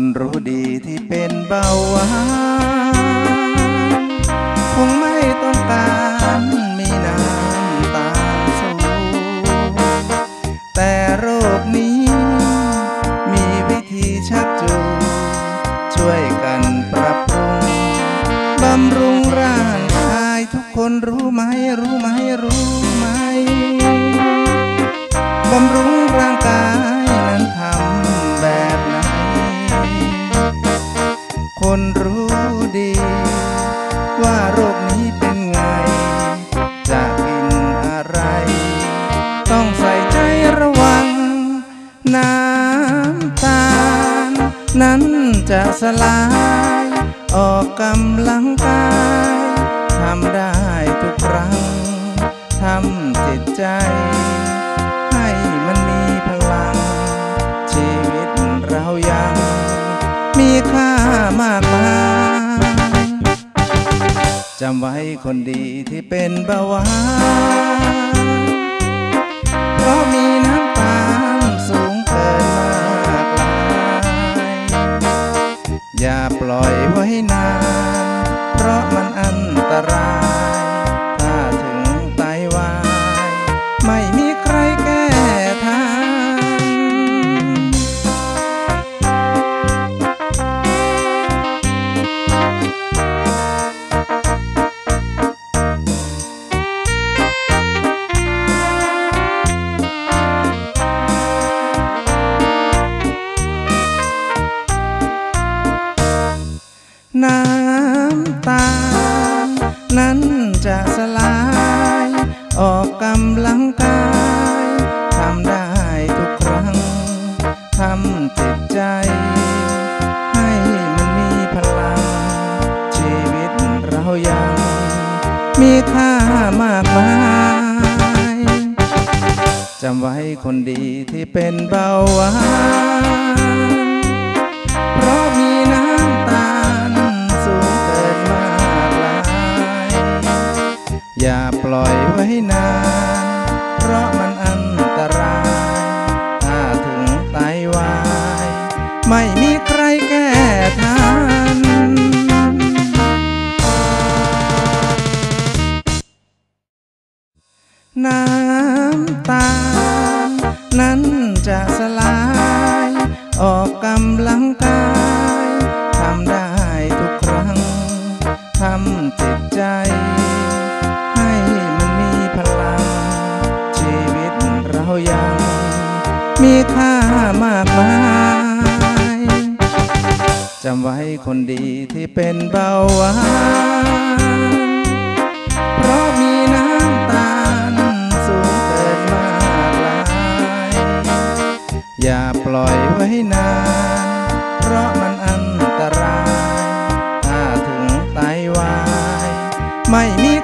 คนรู้ดีที่เป็นเบาหวานคงไม่ต้องการมีน้ำตาลสูงแต่โรคนี้ มีวิธีชักจูงช่วยกันปรับปรุงบำรุงร่างกายทุกคนรู้ไหมรู้ไหมรู้ไหมบำรุง คนรู้ดี ว่าโรคนี้เป็นไง จะกินอะไร ต้องใส่ใจระวัง น้ำตาล นั้นจะสลาย ออกกำลังกายทำได้ทุกครั้งทำจิตใจำไว้คนดีที่เป็นเบาหวาน มีค่ามากมายจำไว้คนดีที่เป็นเบาหวานเพราะมีน้ำตาลสูงเกินมากลาย อย่าปล่อยไว้นานเพราะมันอันตราย ถ้าถึงไตวาย ไม่มีามากมายจำไว้คนดีที่เป็นเบาหวานเพราะมีน้ำตาลสูงเกินมากลาย อย่าปล่อยไว้นาน เพราะมันอันตราย ถ้าถึงไตวาย ไม่มี